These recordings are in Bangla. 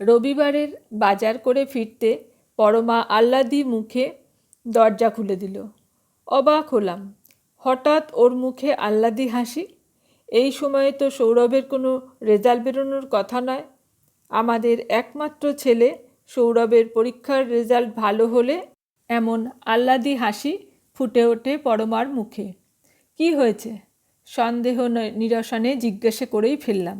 রবিবারের বাজার করে ফিরতে পরমা আহ্লাদি মুখে দরজা খুলে দিল। অবাক হলাম। হঠাৎ ওর মুখে আহ্লাদি হাসি? এই সময়ে তো সৌরভের কোনো রেজাল্ট বেরোনোর কথা নয়। আমাদের একমাত্র ছেলে সৌরভের পরীক্ষার রেজাল্ট ভালো হলে এমন আহ্লাদি হাসি ফুটে ওঠে পরমার মুখে। কি হয়েছে? সন্দেহ নিরসনে জিজ্ঞাসা করেই ফেললাম।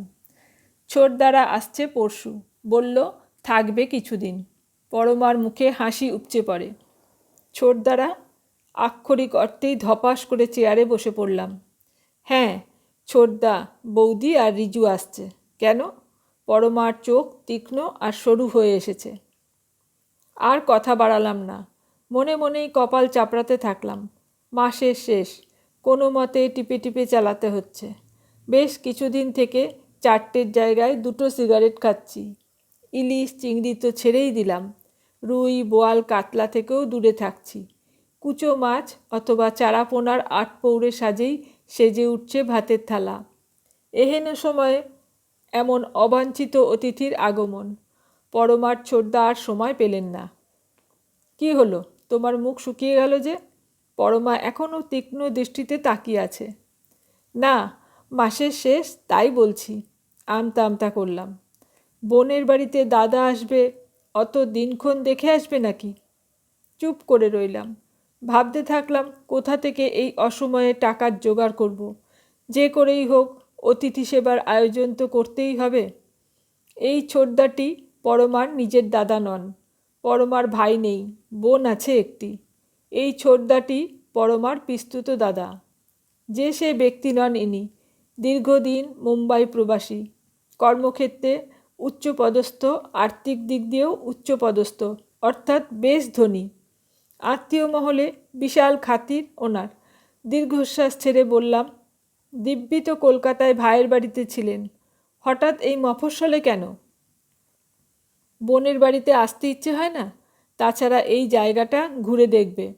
ছোটদারা আসছে পরশু। বলল, থাকবে কিছুদিন। পরমার মুখে হাসি উপচে পড়ে। ছোটদারা আক্ষরিক অর্থেই ধপাস করে চেয়ারে বসে পড়লাম। হ্যাঁ ছোটদা বৌদি আর রিজু আসছে। কেন? পরমার চোখ তীক্ষ্ণ আর সরু হয়ে এসেছে। আর কথা বাড়ালাম না। মনে মনেই কপাল চাপড়াতে থাকলাম। মাসের শেষ, কোনো মতে টিপে টিপে চালাতে হচ্ছে। বেশ কিছুদিন থেকে চারটের জায়গায় দুটো সিগারেট খাচ্ছি। ইলিশ, চিংড়ি তো ছেড়েই দিলাম। রুই, বোয়াল, কাতলা থেকেও দূরে থাকছি। কুচো মাছ অথবা চারাপোনার আট পৌড়ে সাজেই সেজে উঠছে ভাতের থালা। এহেন সময়ে এমন অবাঞ্ছিত অতিথির আগমন। পরমার ছোটদা আর সময় পেলেন না। কি হলো? তোমার মুখ শুকিয়ে গেল যে? পরমা এখনও তীক্ষ্ণ দৃষ্টিতে তাকিয়ে আছে। না, মাসের শেষ, তাই বলছি। আমতা আমতা করলাম। বোনের বাড়িতে দাদা আসবে, অত দিনক্ষণ দেখে আসবে নাকি? চুপ করে রইলাম। ভাবতে থাকলাম, কোথা থেকে এই অসময়ে টাকার জোগাড় করব। যে করেই হোক, অতিথি সেবার আয়োজন তো করতেই হবে। এই ছোটদাটি পরমার নিজের দাদা নন। পরমার ভাই নেই, বোন আছে একটি। এই ছোটদাটি পরমার পিস্তুত দাদা। যে সে ব্যক্তি নন ইনি। দীর্ঘদিন মুম্বাই প্রবাসী। কর্মক্ষেত্রে উচ্চপদস্থ, আর্থিক দিক দিয়েও উচ্চপদস্থ, অর্থাৎ বেশ ধনী। আত্মীয় মহলে বিশাল খাতির ওনার। দীর্ঘশ্বাস ছেড়ে বললাম, দিব্যি তো কলকাতায় ভাইয়ের বাড়িতে ছিলেন। হঠাৎ এই মফস্বলে কেন? বোনের বাড়িতে আসতে ইচ্ছে হয় না? তাছাড়া এই জায়গাটা ঘুরে দেখবে।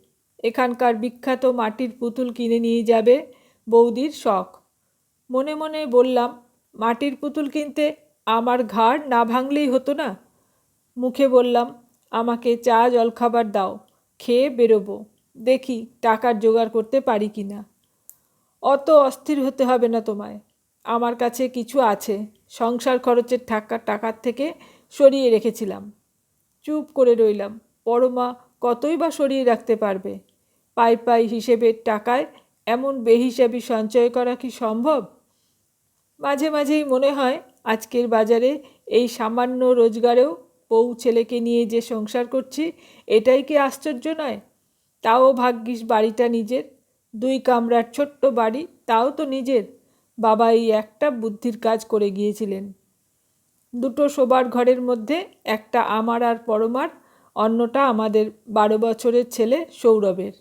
এখানকার বিখ্যাত মাটির পুতুল কিনে নিয়ে যাবে বৌদির শখ। মনে মনে বললাম, মাটির পুতুল কিনতে আমার ঘাড় না ভাঙলেই হতো না? মুখে বললাম, আমাকে চা জলখাবার দাও, খেয়ে বেরোবো, দেখি টাকার জোগাড় করতে পারি কি না। অত অস্থির হতে হবে না তোমায়। আমার কাছে কিছু আছে, সংসার খরচের ঠাক্কা টাকার থেকে সরিয়ে রেখেছিলাম। চুপ করে রইলাম, পরমা কতই বা সরিয়ে রাখতে পারবে? পাই পাই হিসেবের টাকায় এমন বেহিসাবি সঞ্চয় করা কি সম্ভব? মাঝে মাঝেই মনে হয় আজকের বাজারে এই সামান্য রোজগারেও বউ ছেলেকে নিয়ে যে সংসার করছি, এটাই কি আশ্চর্য নয়? তাও ভাগ্যিস বাড়িটা নিজের। দুই কামরার ছোট্ট বাড়ি, তাও তো নিজের। বাবা এই একটা বুদ্ধির কাজ করে গিয়েছিলেন। দুটো শোবার ঘরের মধ্যে, একটা আমার আর পরমার, অন্যটা আমাদের বারো বছরের ছেলে সৌরভের।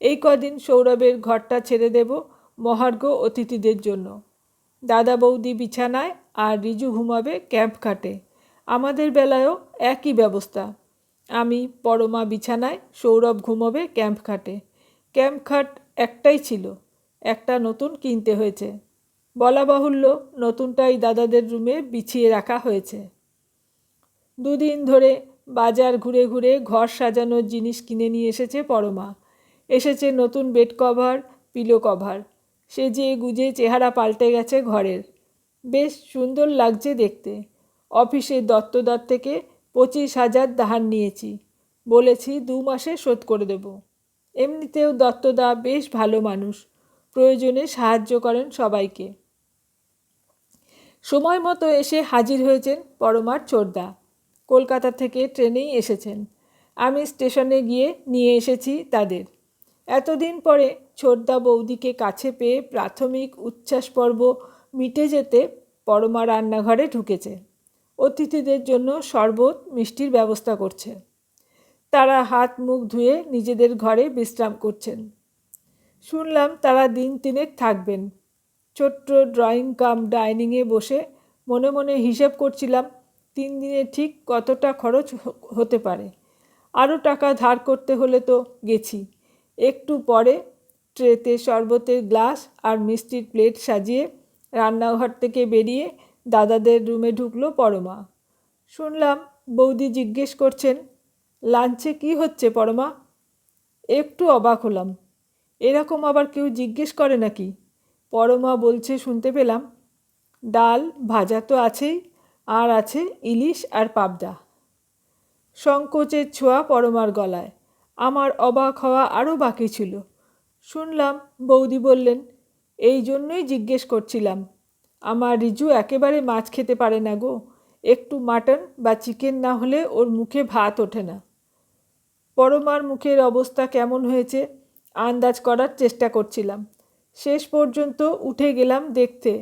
এই কদিন সৌরভের ঘরটা ছেড়ে দেব মহার্ঘ অতিথিদের জন্য। দাদা বৌদি বিছানায় আর রিজু ঘুমাবে ক্যাম্প খাটে আমাদের বেলায়ও একই ব্যবস্থা। আমি, পরমা বিছানায় সৌরভ ঘুমাবে ক্যাম্প খাটে ক্যাম্প খাট একটাই ছিল, একটা নতুন কিনতে হয়েছে। বলা বাহুল্য, নতুনটাই দাদাদের রুমে বিছিয়ে রাখা হয়েছে। দুদিন ধরে বাজার ঘুরে ঘুরে ঘর সাজানোর জিনিস কিনে নিয়ে এসেছে পরমা। এসেছে নতুন বেড কভার, পিলো কভার। সেজে গুজে চেহারা পাল্টে গেছে ঘরের। বেশ সুন্দর লাগছে দেখতে। অফিসে দত্তদার থেকে পঁচিশ হাজার ধার নিয়েছি। বলেছি দু মাসে শোধ করে দেব। এমনিতেও দত্তদা বেশ ভালো মানুষ। প্রয়োজনে সাহায্য করেন সবাইকে। সময় মতো এসে হাজির হয়েছেন পরমার চোরদা। কলকাতা থেকে ট্রেনেই এসেছেন। আমি স্টেশনে গিয়ে নিয়ে এসেছি তাদের। এতদিন পরে ছোটদা বৌদিকে কাছে পেয়ে প্রাথমিক উচ্ছ্বাস পর্ব মিটে যেতে পরমা রান্নাঘরে ঢুকেছে। অতিথিদের জন্য শরবত, মিষ্টির ব্যবস্থা করছে। তারা হাত মুখ ধুয়ে নিজেদের ঘরে বিশ্রাম করছেন। শুনলাম তারা দিন তিনেক থাকবেন। ছোট্ট ড্রয়িং কাম ডাইনিংয়ে বসে মনে মনে হিসেব করছিলাম, তিন দিনে ঠিক কতটা খরচ হতে পারে। আরও টাকা ধার করতে হলে তো গেছি। একটু পরে ট্রেতে শরবতের গ্লাস আর মিষ্টির প্লেট সাজিয়ে রান্নাঘর থেকে বেরিয়ে দাদাদের রুমে ঢুকলো পরমা। শুনলাম বৌদি জিজ্ঞেস করছেন, লাঞ্চে কি হচ্ছে পরমা? একটু অবাক হলাম। এরকম আবার কেউ জিজ্ঞেস করে নাকি? পরমা বলছে, শুনতে পেলাম। ডাল ভাজা তো আছেই, আর আছে ইলিশ আর পাবদা। সংকোচের ছোঁয়া পরমার গলায়। আমার অবাক হওয়া আরও বাকি ছিল। শুনলাম বৌদি বললেন, এই জন্যই জিজ্ঞেস করছিলাম, আমার রিজু একেবারে মাছ খেতে পারে না গো, একটু মাটন বা চিকেন না হলে ওর মুখে ভাত ওঠে না। পরমার মুখের অবস্থা কেমন হয়েছে আন্দাজ করার চেষ্টা করছিলাম। শেষ পর্যন্ত উঠে গেলাম দেখতে।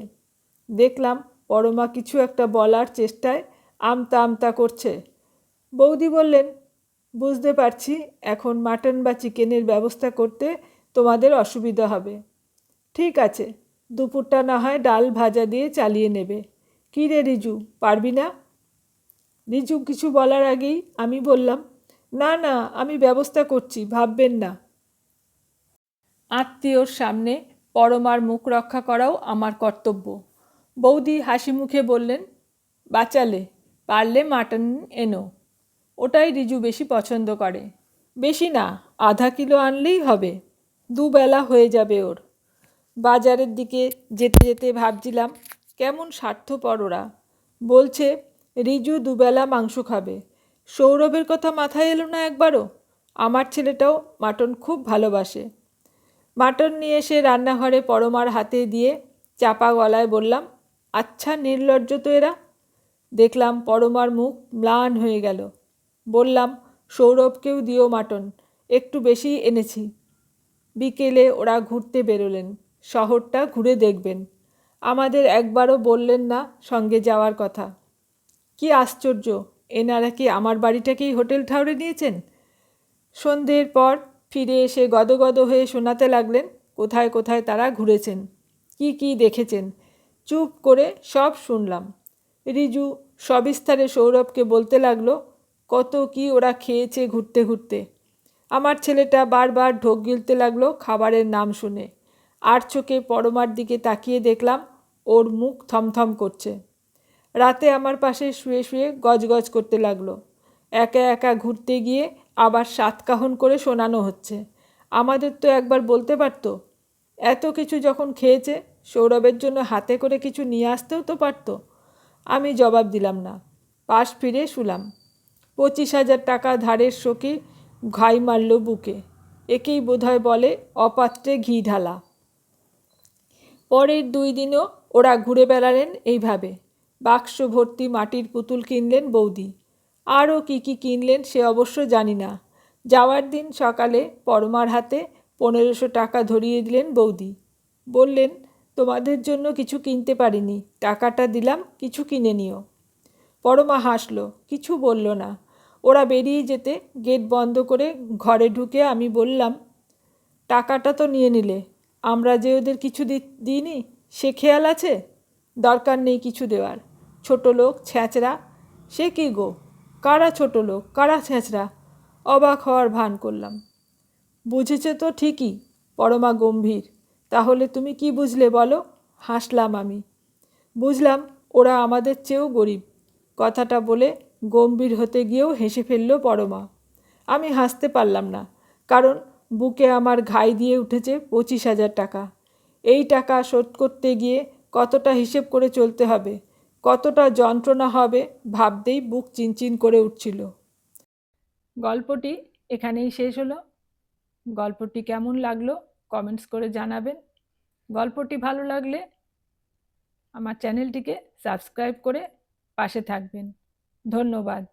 দেখলাম পরমা কিছু একটা বলার চেষ্টায় আমতা আমতা করছে। বৌদি বললেন বুঝতে পারছি, এখন মাটন বা চিকেনের ব্যবস্থা করতে তোমাদের অসুবিধা হবে। ঠিক আছে, দুপুরটা না হয় ডাল ভাজা দিয়ে চালিয়ে নেবে। কী রে রিজু, পারবি না? রিজু, কিছু বলার আগেই আমি বললাম, না না, আমি ব্যবস্থা করছি, ভাববেন না। আত্মীয়র সামনে পরমার মুখ রক্ষা করাও আমার কর্তব্য। বৌদি হাসি মুখে বললেন, বাঁচালে, পারলে মাটন এনো। ওটাই রিজু বেশি পছন্দ করে। বেশি না, আধা কিলো আনলেই হবে। দুবেলা হয়ে যাবে ওর। বাজারের দিকে যেতে যেতে ভাবছিলাম, কেমন স্বার্থপর ওরা। বলছে, রিজু দুবেলা মাংস খাবে। সৌরভের কথা মাথায় এলো না একবারও? আমার ছেলেটাও মাটন খুব ভালোবাসে। মাটন নিয়ে এসে রান্নাঘরে পরমার হাতে দিয়ে চাপা গলায় বললাম আচ্ছা নির্লজ্জ তো এরা? দেখলাম পরমার মুখ ম্লান হয়ে গেল। বললাম, সৌরভকেও দিও মাটন, একটু বেশি এনেছি। বিকেলে ওরা ঘুরতে বেরোলেন, শহরটা ঘুরে দেখবেন। আমাদের একবারও বললেন না সঙ্গে যাওয়ার কথা। কি আশ্চর্য, এনারা কি আমার বাড়িটাকেই হোটেল ঠাউরে নিয়েছেন? সন্ধ্যের পর ফিরে এসে গদগদ হয়ে শোনাতে লাগলেন, কোথায় কোথায় তারা ঘুরেছেন? কি কি দেখেছেন? চুপ করে সব শুনলাম। রিজু সবিস্তারে সৌরভকে বলতে লাগল কত কি ওরা খেয়েছে ঘুরতে ঘুরতে। আমার ছেলেটা বারবার ঢোক গিলতে লাগল খাবারের নাম শুনে। আর চোখে পরমার দিকে তাকিয়ে দেখলাম ওর মুখ থমথম করছে। রাতে আমার পাশে শুয়ে শুয়ে গজগজ করতে লাগল। একা একা ঘুরতে গিয়ে আবার সাতকাহন করে শোনানো হচ্ছে। আমাদের তো একবার বলতে পারতো, এত কিছু যখন খেয়েছে সৌরভের জন্য হাতে করে কিছু নিয়ে আসতেও তো পারতো। আমি জবাব দিলাম না, পাশ ফিরে শুলাম। পঁচিশ হাজার টাকা ধারের শোকে ঘাই মারল বুকে। একেই বোধহয় বলে অপাত্রে ঘি ঢালা। পরের দুই দিনও ওরা ঘুরে বেড়ালেন এইভাবে। বাক্স ভর্তি মাটির পুতুল কিনলেন বৌদি। আরও কী কী কিনলেন সে অবশ্য জানি না। যাওয়ার দিন সকালে পরমার হাতে পনেরোশো টাকা ধরিয়ে দিলেন বৌদি। বললেন, তোমাদের জন্য কিছু কিনতে পারিনি। টাকাটা দিলাম, কিছু কিনে নিও। পরমা হাসলো, কিছু বলল না। ওরা বেরিয়ে যেতে গেট বন্ধ করে ঘরে ঢুকে আমি বললাম, টাকাটা তো নিয়ে নিলে, আমরা যে ওদের কিছু দিইনি, সে খেয়াল আছে? দরকার নেই কিছু দেওয়ার। ছোট লোক, ছ্যাঁচড়া, সে কি গো? কারা ছোট লোক, কারা ছ্যাঁচড়া? অবাক হওয়ার ভান করলাম। বুঝেছে তো ঠিকই, পরমা গম্ভীর, তাহলে তুমি কি বুঝলে বলো? হাসলাম আমি। বুঝলাম ওরা আমাদের চেয়েও গরিব। কথাটা বলে গম্ভীর হতে গিয়েও হেসে ফেলল পরমা। আমি হাসতে পারলাম না, কারণ বুকে আমার ঘাই দিয়ে উঠেছে পঁচিশ হাজার টাকা। এই টাকা শোধ করতে গিয়ে কতটা হিসেব করে চলতে হবে, কতটা যন্ত্রণা হবে ভাবতেই বুক চিনচিন করে উঠছিল। গল্পটি এখানেই শেষ হলো। গল্পটি কেমন লাগল কমেন্টস করে জানাবেন। গল্পটি ভালো লাগলে আমার চ্যানেলটিকে সাবস্ক্রাইব করে পাশে থাকবেন। ধন্যবাদ